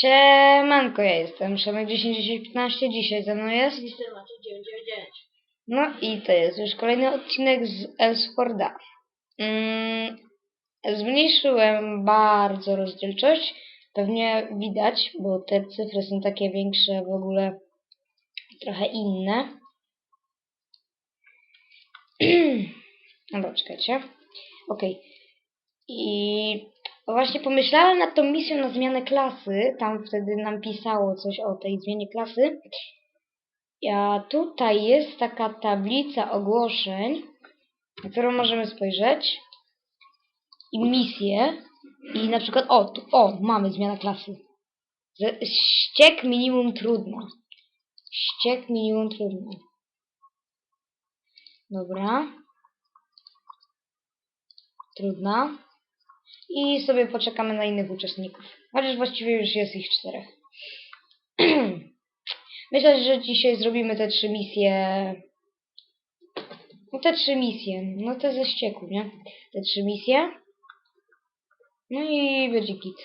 Siemanko, ja jestem Szemek 101015, dzisiaj ze mną jest. Mister Maciej 999. No i to jest już kolejny odcinek z Elsforda. Mm, zmniejszyłem bardzo rozdzielczość. Pewnie widać, bo te cyfry są takie większe, w ogóle trochę inne. Dobra, czekajcie. Okej. I właśnie pomyślałem nad tą misją na zmianę klasy. Tam wtedy nam pisało coś o tej zmianie klasy. A tutaj jest taka tablica ogłoszeń, na którą możemy spojrzeć. I misje. I na przykład, o, tu, o, mamy zmiana klasy. Ściek minimum trudna. Ściek minimum trudna. Dobra. Trudna. I sobie poczekamy na innych uczestników. Chociaż właściwie już jest ich czterech. Myślę, że dzisiaj zrobimy te trzy misje. No te trzy misje. No te ze ścieku, nie? Te trzy misje. No i będzie git.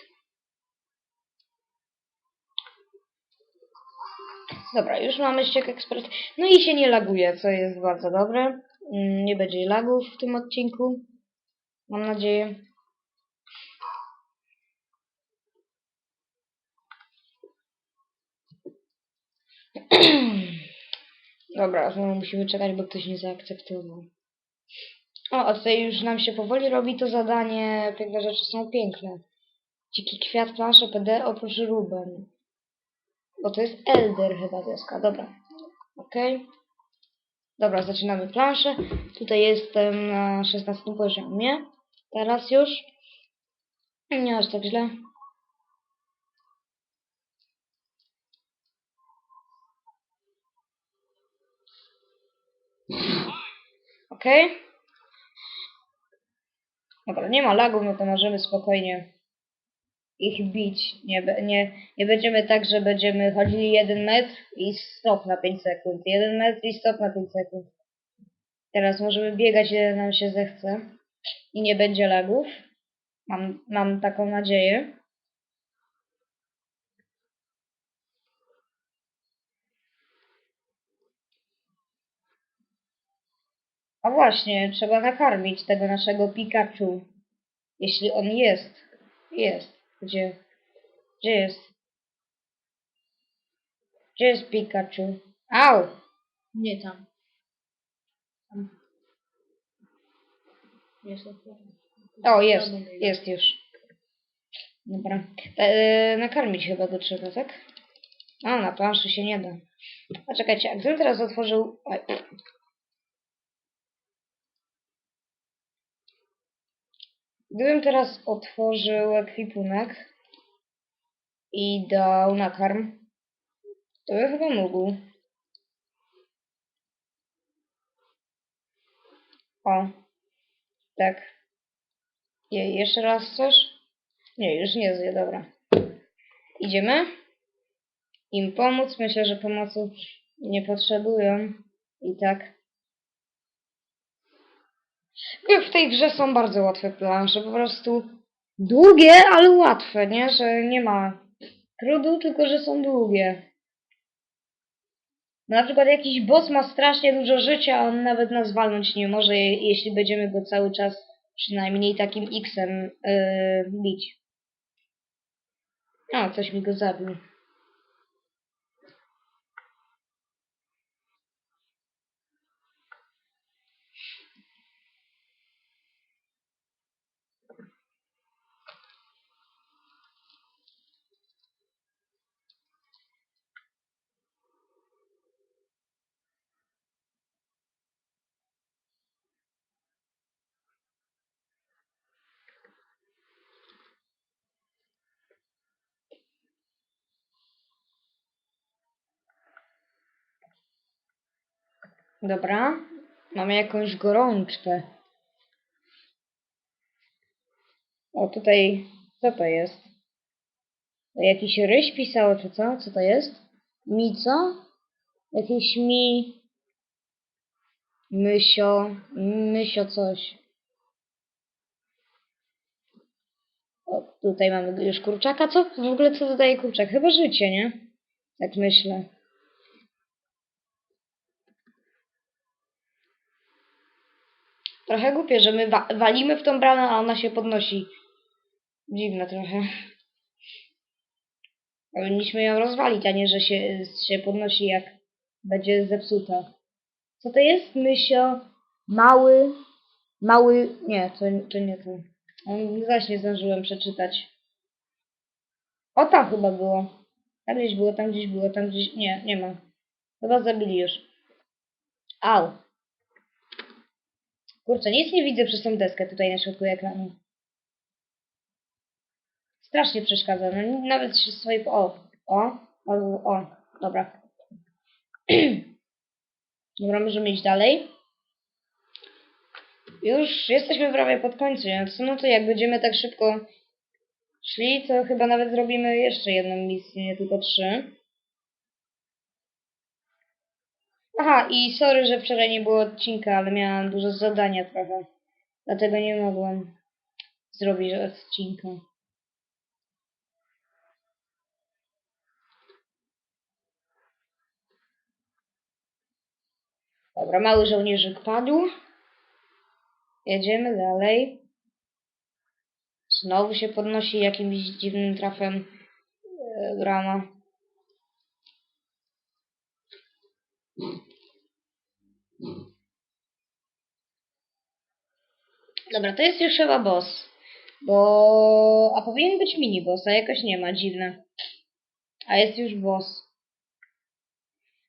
Dobra, już mamy ściek ekspres. No i się nie laguje, co jest bardzo dobre. Mm, Nie będzie lagów w tym odcinku. Mam nadzieję. Dobra, znowu musimy czekać, bo ktoś nie zaakceptował. O, a tutaj już nam się powoli robi to zadanie. Piękne rzeczy są piękne. Dziki kwiat, plansze, PD, oprócz Ruben. Bo to jest Elder chyba deska. Dobra. Okej. Dobra, zaczynamy planszę. Tutaj jestem na 16 poziomie. Teraz już. Nie aż tak źle. Okej. Dobra, nie ma lagów, no to możemy spokojnie ich bić. Nie, nie, nie będziemy tak, że będziemy chodzili 1 metr i stop na 5 sekund. 1 metr i stop na 5 sekund. Teraz możemy biegać ile nam się zechce i nie będzie lagów. Mam, mam taką nadzieję. A właśnie, trzeba nakarmić tego naszego Pikachu. Jeśli on jest. Jest. Gdzie? Gdzie jest? Gdzie jest Pikachu? Au! Nie tam. Tam. Jest. O, jest. Jest już. Dobra. E, nakarmić chyba go trzeba, tak? A, na planszy się nie da. A czekajcie, a gdybym teraz otworzył... Oj. Gdybym teraz otworzył ekwipunek i dał nakarm, to bym chyba mógł. O. Tak. Je, jeszcze raz coś? Nie, już nie zje, dobra. Idziemy? Im pomóc? Myślę, że pomocy nie potrzebują. I tak. W tej grze są bardzo łatwe plansze, po prostu długie, ale łatwe, nie? Że nie ma trudu, tylko że są długie. Na przykład jakiś boss ma strasznie dużo życia, a on nawet nas walnąć nie może, je- jeśli będziemy go cały czas przynajmniej takim X-em yy, bić. O, coś mi go zabił. Dobra. Mamy jakąś gorączkę. O, tutaj... Co to jest? To jakiś ryś pisało, czy co? Co to jest? Mi co? Jakieś mi... Mysio... Mysio coś. O, Tutaj mamy już kurczaka. Co w ogóle co dodaje kurczak? Chyba życie, nie? Tak myślę. Trochę głupie, że my wa walimy w tą bramę, a ona się podnosi. Dziwne trochę. Powinniśmy ją rozwalić, a nie, że się, się podnosi jak będzie zepsuta. Co to jest? Mysio, mały, mały, nie, to, to nie to. Zaś nie zdążyłem przeczytać. O, tam chyba było. Tam gdzieś było, tam gdzieś było, tam gdzieś, nie, nie ma. Chyba zabili już. Au. Kurczę, nic nie widzę przez tą deskę tutaj na środku ekranu. Strasznie przeszkadza. No, nawet się swoje... O, o, o, o, dobra. dobra, możemy iść dalej. Już jesteśmy prawie pod końcem. No to jak będziemy tak szybko szli, to chyba nawet zrobimy jeszcze jedną misję, nie tylko trzy. Aha, i sorry, że wczoraj nie było odcinka, ale miałam dużo zadania trochę. Dlatego nie mogłam zrobić odcinka. Dobra, mały żołnierzyk padł. Jedziemy dalej. Znowu się podnosi jakimś dziwnym trafem e, brama. Dobra, to jest już chyba boss. Bo... A powinien być mini boss, a jakoś nie ma, dziwne. A jest już boss.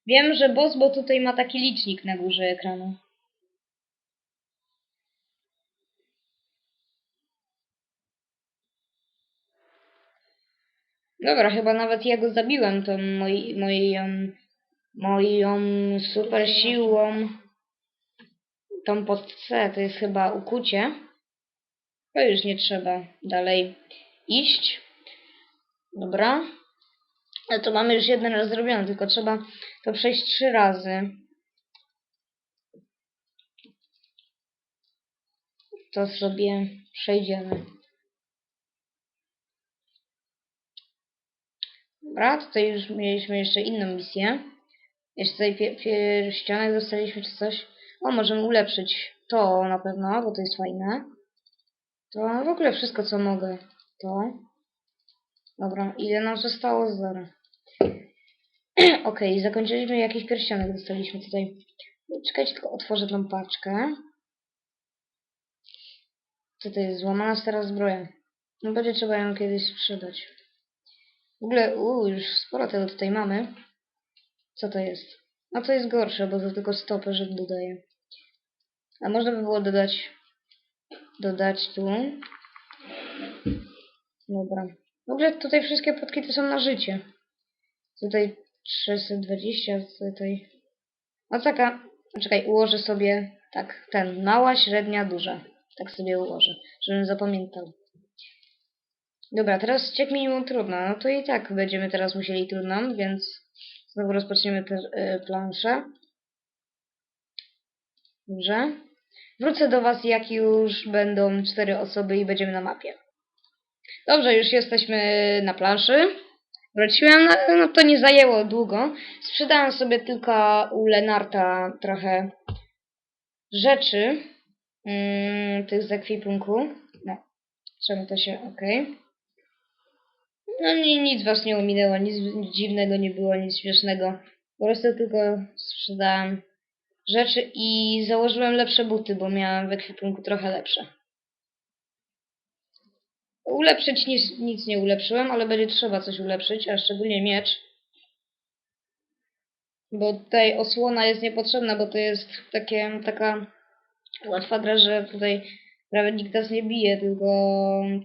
Wiem, że boss, bo tutaj ma taki licznik na górze ekranu. Dobra, chyba nawet ja go zabiłem tą moją, moją super siłą. Tą pod C to jest chyba ukucie. To już nie trzeba dalej iść. Dobra. Ale to mamy już jeden raz zrobione, tylko trzeba to przejść trzy razy. To sobie przejdziemy. Dobra, tutaj już mieliśmy jeszcze inną misję. Jeszcze tutaj pie pierścionek dostaliśmy czy coś. O, możemy ulepszyć to na pewno, bo to jest fajne. To w ogóle wszystko co mogę. To. Dobra, ile nam zostało? Zero. Okej, zakończyliśmy jakiś pierścionek, dostaliśmy tutaj. Czekajcie, tylko otworzę tą paczkę. Co to jest? Złamana stara zbroja. No będzie trzeba ją kiedyś sprzedać. W ogóle, uuu, już sporo tego tutaj mamy. Co to jest? No to jest gorsze, bo to tylko stopę, że dodaje. A można by było dodać dodać tu. Dobra. W ogóle tutaj wszystkie podkity są na życie. Tutaj 320, tutaj... O taka... Czekaj, ułożę sobie tak, ten, mała, średnia, duża. Tak sobie ułożę, żebym zapamiętał. Dobra, teraz ciek minimum trudna. No to i tak będziemy teraz musieli trudną, więc znowu rozpoczniemy tę y, planszę. Dobrze. Wrócę do Was, jak już będą cztery osoby i będziemy na mapie. Dobrze, już jesteśmy na planszy. Wróciłem, no, no to nie zajęło długo. Sprzedałem sobie tylko u Lenarta trochę rzeczy mm, tych z ekwipunku. No, czemu to się, okej. No ni- nic was nie ominęło, nic dziwnego nie było, nic śmiesznego. Po prostu tylko sprzedałem rzeczy i założyłem lepsze buty, bo miałem w ekwipunku trochę lepsze. Ulepszyć nic, nic nie ulepszyłem, ale będzie trzeba coś ulepszyć, a szczególnie miecz. Bo tutaj osłona jest niepotrzebna, bo to jest takie, taka łatwa gra, że tutaj prawie nikt nas nie bije, tylko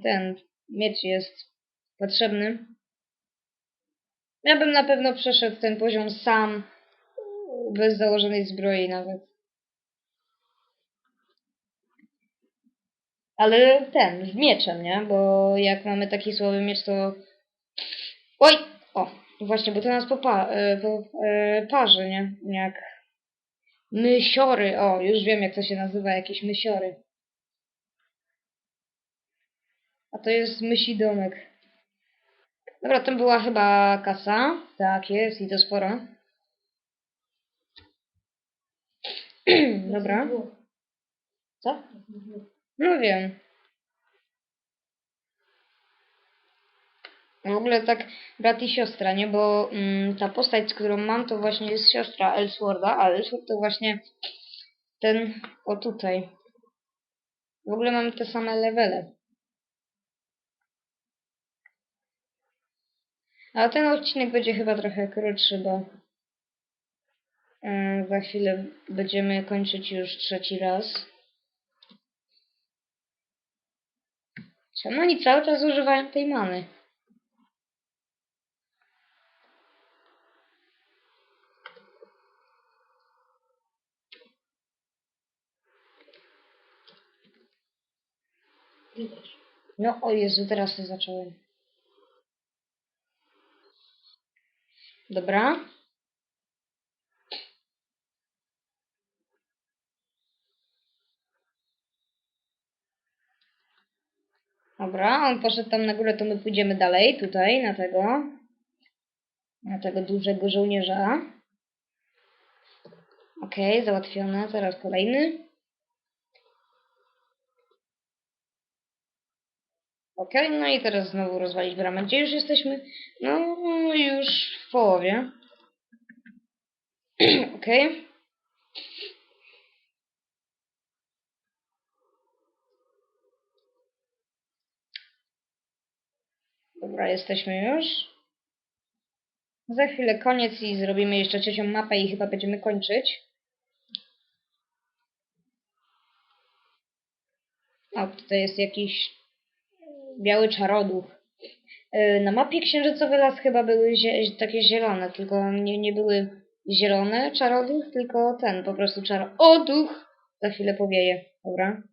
ten miecz jest potrzebny. Ja bym na pewno przeszedł ten poziom sam, bez założonej zbroi nawet. Ale ten, z mieczem, nie? Bo jak mamy taki słaby miecz, to... Oj! O, właśnie, bo to nas popa e, po, e, parzy, nie? Jak mysiory. O, już wiem, jak to się nazywa, jakieś mysiory. A to jest mysi domek. Dobra, to była chyba kasa. Tak jest i to sporo. Dobra. Co? Dwóch. No wiem. W ogóle tak brat i siostra, nie? Bo mm, ta postać, z którą mam, to właśnie jest siostra Elsworda, a Elsword to właśnie ten o tutaj. W ogóle mamy te same levele. Ale ten odcinek będzie chyba trochę krótszy, bo za chwilę będziemy kończyć już trzeci raz. Czemu oni cały czas używają tej many? No o Jezu, teraz to zacząłem. Dobra. Dobra, on poszedł tam na górę, to my pójdziemy dalej, tutaj, na tego. Na tego dużego żołnierza. Okej, załatwione. Teraz kolejny. Okej, no i teraz znowu rozwalić bramę. Gdzie już jesteśmy? No, już w połowie. Okej. Dobra, jesteśmy już. Za chwilę koniec i zrobimy jeszcze trzecią mapę i chyba będziemy kończyć. O, tutaj jest jakiś biały czaroduch. Yy, Na mapie księżycowy las chyba były zie takie zielone, tylko nie, nie były zielone czaroduch, tylko ten, po prostu czaro... O, duch! Za chwilę powieje, dobra.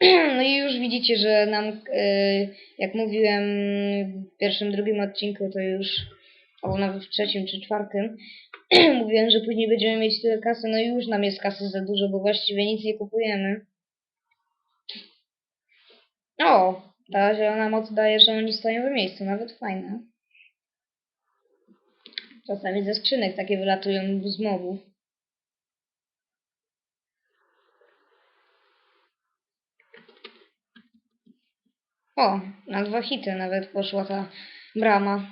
No i już widzicie, że nam, yy, jak mówiłem w pierwszym, drugim odcinku, to już, albo nawet w trzecim czy czwartym, mówiłem, że później będziemy mieć tyle kasy, no i już nam jest kasy za dużo, bo właściwie nic nie kupujemy. O, ta zielona moc daje, że oni stoją w miejscu, nawet fajne. Czasami ze skrzynek takie wylatują z mobów. O, na dwa hity nawet poszła ta brama.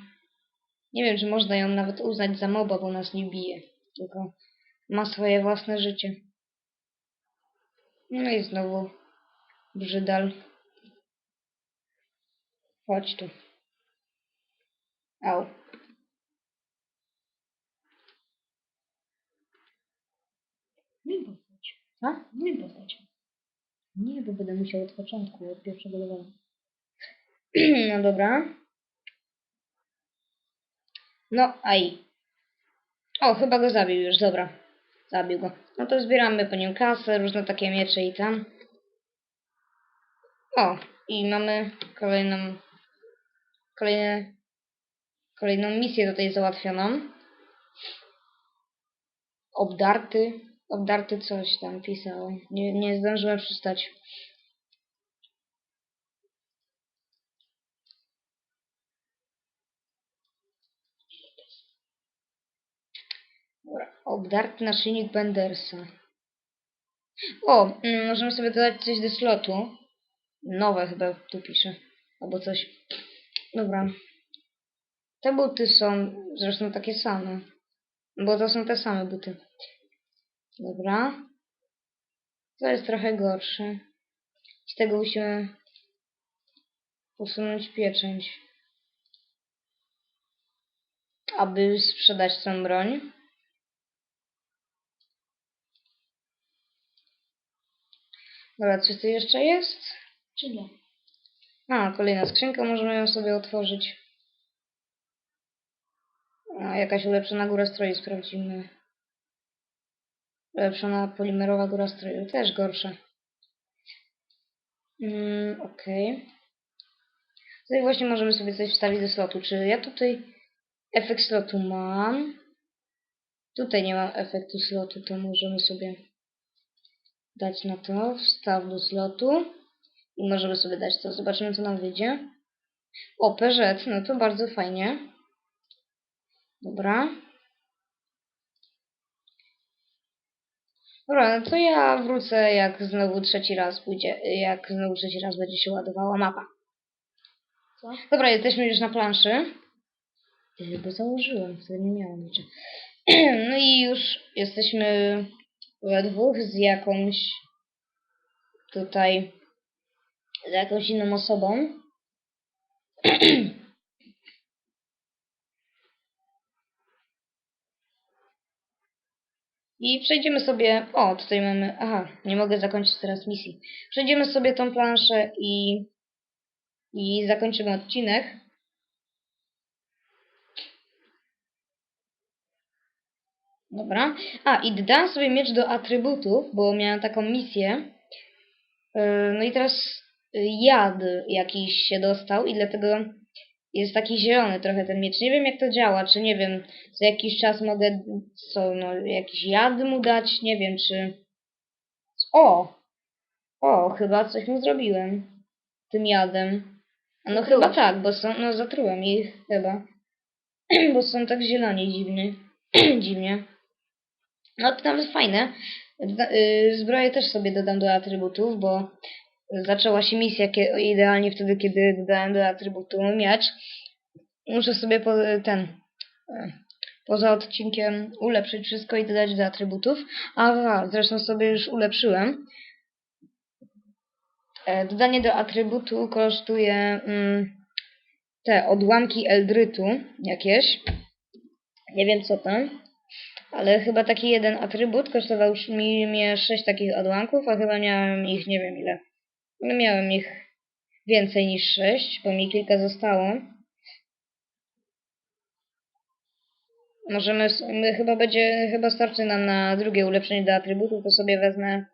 Nie wiem, czy można ją nawet uznać za moba, bo nas nie bije. Tylko ma swoje własne życie. No i znowu brzydal. Chodź tu. Au. Zmień postać. A? Zmień postać. Nie, bo będę musiał od początku, od pierwszego levelu. no dobra. No, aj. O, chyba go zabił już, dobra. Zabił go. No to zbieramy po nim kasę, różne takie miecze i tam. O, i mamy kolejną, kolejne, kolejną misję tutaj załatwioną. Obdarty, obdarty coś tam pisał. Nie, nie zdążyłem przeczytać. Dobra, obdarty naszyjnik Bendersa. O, mm, możemy sobie dodać coś do slotu. Nowe chyba tu pisze. Albo coś. Dobra. Te buty są zresztą takie same. Bo to są te same buty. Dobra. To jest trochę gorsze. Z tego musimy usunąć pieczęć. Aby sprzedać tą broń. Dobra, coś tu jeszcze jest? Czy nie? A, kolejna skrzynka, możemy ją sobie otworzyć. A, jakaś ulepszona góra stroju, sprawdzimy. Ulepszona polimerowa góra stroju, też gorsza. Mm, okej. Tutaj właśnie możemy sobie coś wstawić ze slotu. Czy ja tutaj efekt slotu mam? Tutaj nie mam efektu slotu, to możemy sobie dać na to, wstaw do slotu i możemy sobie dać to. Zobaczymy co nam wyjdzie. O, PZ, no to bardzo fajnie. Dobra. Dobra, no to ja wrócę jak znowu trzeci raz pójdzie, jak znowu trzeci raz będzie się ładowała mapa. Co? Dobra, jesteśmy już na planszy. Yy, Bo założyłem, wtedy nie miałem jeszcze. No i już jesteśmy we dwóch z jakąś tutaj z jakąś inną osobą. I przejdziemy sobie. O, tutaj mamy. Aha, nie mogę zakończyć teraz misji. Przejdziemy sobie tą planszę i. I zakończymy odcinek. Dobra. A, i dodałam sobie miecz do atrybutów, bo miałam taką misję. Yy, No i teraz jad jakiś się dostał i dlatego jest taki zielony trochę ten miecz. Nie wiem jak to działa, czy nie wiem, za jakiś czas mogę co, no, jakiś jad mu dać, nie wiem czy... O! O, chyba coś mu zrobiłem tym jadem. A no chyba tak, bo są, no zatrułem ich chyba. bo są tak zieloni dziwny. dziwnie. No to nawet fajne. Y, Zbroję też sobie dodam do atrybutów, bo zaczęła się misja idealnie wtedy, kiedy dodałem do atrybutu miecz. Muszę sobie po, ten e, poza odcinkiem ulepszyć wszystko i dodać do atrybutów. Aha, zresztą sobie już ulepszyłem. E, Dodanie do atrybutu kosztuje mm, te odłamki eldrytu jakieś. Nie wiem co tam. Ale chyba taki jeden atrybut kosztował mi mnie 6 takich odłamków, a chyba miałem ich nie wiem ile. No miałem ich więcej niż 6, bo mi kilka zostało. Możemy, my chyba będzie, chyba starczy nam na drugie ulepszenie do atrybutów, to sobie wezmę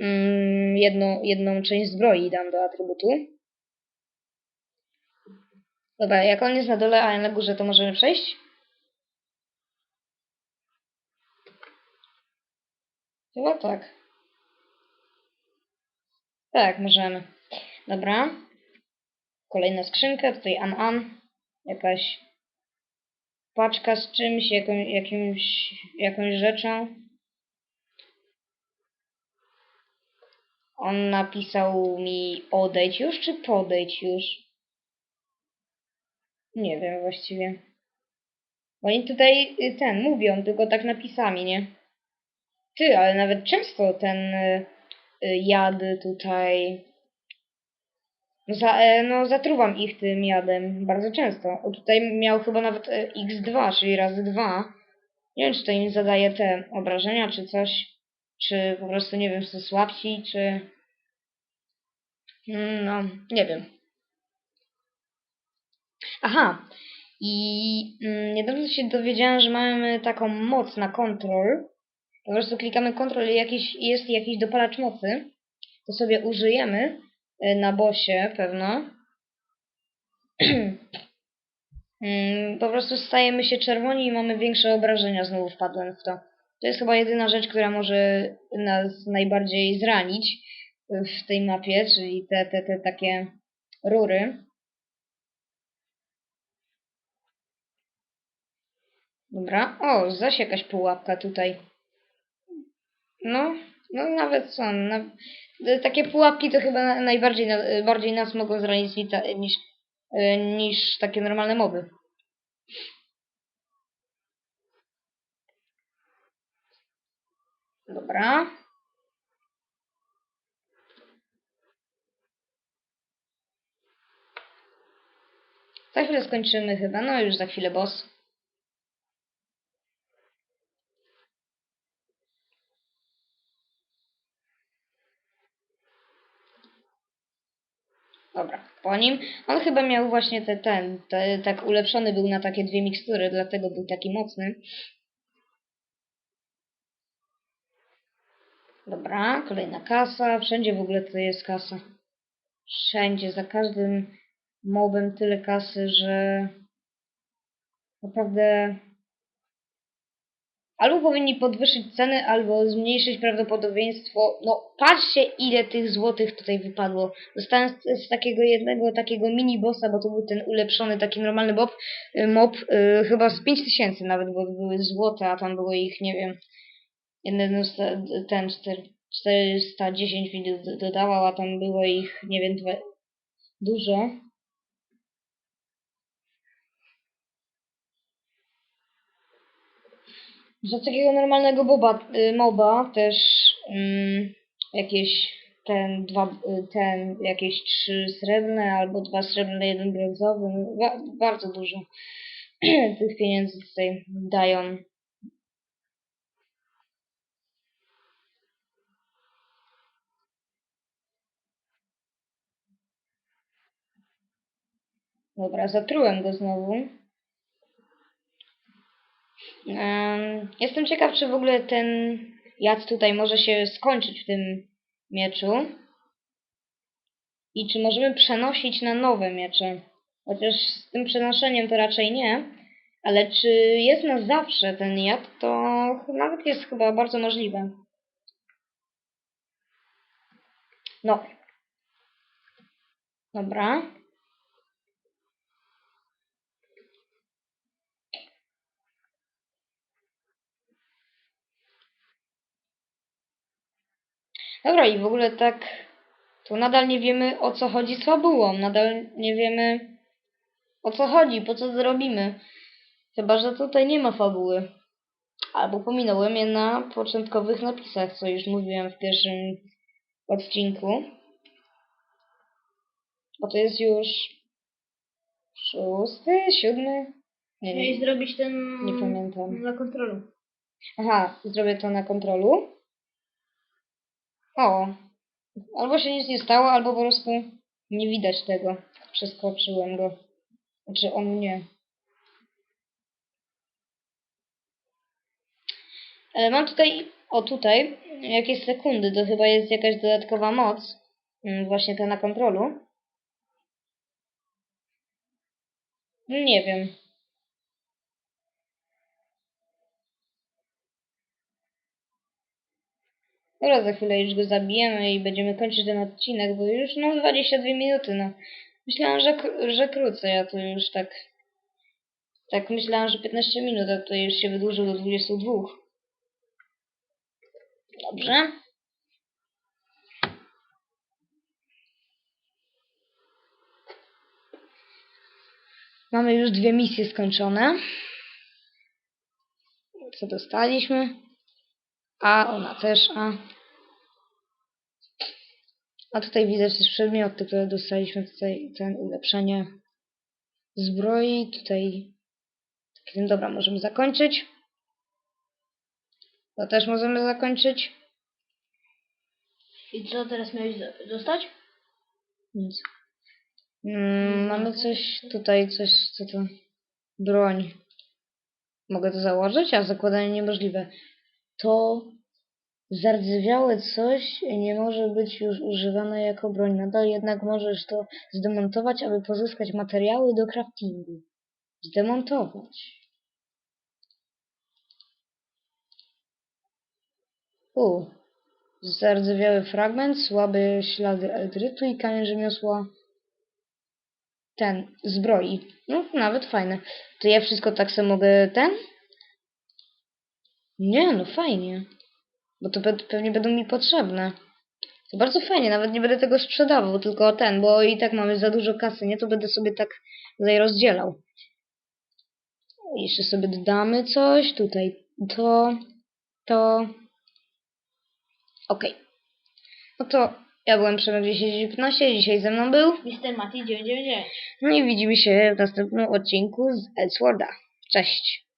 mm, jedną, jedną część zbroi dam do atrybutu. Dobra, jak on jest na dole, a ja na górze, to możemy przejść? Chyba tak. Tak, możemy. Dobra. Kolejna skrzynka, tutaj An An. Jakaś paczka z czymś, jaką, jakimś, jakąś rzeczą. On napisał mi odejdź już, czy podejdź już? Nie wiem właściwie. Oni tutaj y, ten mówią, tylko tak napisami, nie? Ty, ale nawet często ten y, y, jad tutaj. Za, e, no, zatruwam ich tym jadem bardzo często. O, tutaj miał chyba nawet e, x2, czyli razy 2. Nie wiem, czy to im zadaje te obrażenia, czy coś. Czy po prostu, nie wiem, są słabsi, czy. Mm, No, nie wiem. Aha. I mm, niedawno się dowiedziałem, że mamy taką moc na kontrol. Po prostu klikamy Ctrl i jakiś, jest jakiś dopalacz mocy. To sobie użyjemy y, na bosie pewno. Mm, po prostu stajemy się czerwoni i mamy większe obrażenia. Znowu wpadłem w to. To jest chyba jedyna rzecz, która może nas najbardziej zranić w tej mapie, czyli te, te, te takie rury. Dobra. O, zaś jakaś pułapka tutaj. No, no nawet są. Na, takie pułapki to chyba na- najbardziej na, bardziej nas mogą zranić niż, niż, niż takie normalne moby. Dobra. Za chwilę skończymy chyba. No już za chwilę boss. Dobra, po nim. On chyba miał właśnie te, ten, te, tak ulepszony był na takie dwie mikstury, dlatego był taki mocny. Dobra, kolejna kasa. Wszędzie w ogóle to jest kasa. Wszędzie, za każdym mobem tyle kasy, że naprawdę albo powinni podwyższyć ceny, albo zmniejszyć prawdopodobieństwo. No, patrzcie, ile tych złotych tutaj wypadło. Dostałem z, z takiego jednego takiego mini bossa, bo to był ten ulepszony, taki normalny bob, mob, y, chyba z 5000 nawet, bo były złote, a tam było ich, nie wiem, jeden sta- ten cztery- 410 mi do- dodawał, a tam było ich, nie wiem, dwa, dużo. Za takiego normalnego boba, y, moba też mm, jakieś ten dwa, y, ten jakieś trzy srebrne albo dwa srebrne, jeden brązowy, ba, bardzo dużo tych pieniędzy tutaj dają. Dobra, zatrułem go znowu. Em, Jestem ciekaw, czy w ogóle ten jad tutaj może się skończyć w tym mieczu. I czy możemy przenosić na nowe miecze. Chociaż z tym przenoszeniem to raczej nie. Ale czy jest na zawsze ten jad, to nawet jest chyba bardzo możliwe. No. Dobra. Dobra, i w ogóle tak, tu nadal nie wiemy o co chodzi z fabułą, nadal nie wiemy o co chodzi, po co zrobimy. Chyba, że tutaj nie ma fabuły. Albo pominąłem je na początkowych napisach, co już mówiłem w pierwszym odcinku. Bo to jest już szósty, siódmy? Nie, nie, Miałeś zrobić ten... nie pamiętam. Na kontrolu. Aha, zrobię to na kontrolu. O, albo się nic nie stało, albo po prostu nie widać tego. Przeskoczyłem go. Znaczy on mnie. E, Mam tutaj, o tutaj, jakieś sekundy, to chyba jest jakaś dodatkowa moc. Mm, Właśnie ta na kontrolu. Nie wiem. Dobra, za chwilę już go zabijemy i będziemy kończyć ten odcinek, bo już no 22 minuty, no. Myślałam, że, że krócej, a to już tak... Tak myślałam, że 15 minut, a to już się wydłużył do 22. Dobrze. Mamy już dwie misje skończone. Co dostaliśmy? A, ona też, a. A tutaj widać też przedmioty, które dostaliśmy. Tutaj ten ulepszenie zbroi. Tutaj. Ten, dobra, możemy zakończyć. To też możemy zakończyć. I co teraz miałeś do- dostać? Nic. Mm, mamy coś tutaj, coś, co to? Broń. Mogę to założyć? A zakładanie niemożliwe. To zardzewiałe coś nie może być już używane jako broń. Nadal jednak możesz to zdemontować, aby pozyskać materiały do craftingu. Zdemontować. U. Zardzewiały fragment, słabe ślady eldrytu i kamień rzemiosła ten, zbroi. No, nawet fajne. To ja wszystko tak sobie mogę ten? Nie, no fajnie. Bo to pe pewnie będą mi potrzebne. To bardzo fajnie, nawet nie będę tego sprzedawał, tylko ten, bo i tak mamy za dużo kasy, nie? To będę sobie tak tutaj rozdzielał. Jeszcze sobie dodamy coś, tutaj to, to. Okej. No to ja byłem Przemek 1015, dzisiaj ze mną był. Mr. Mati 999. No i widzimy się w następnym odcinku z Elsworda. Cześć!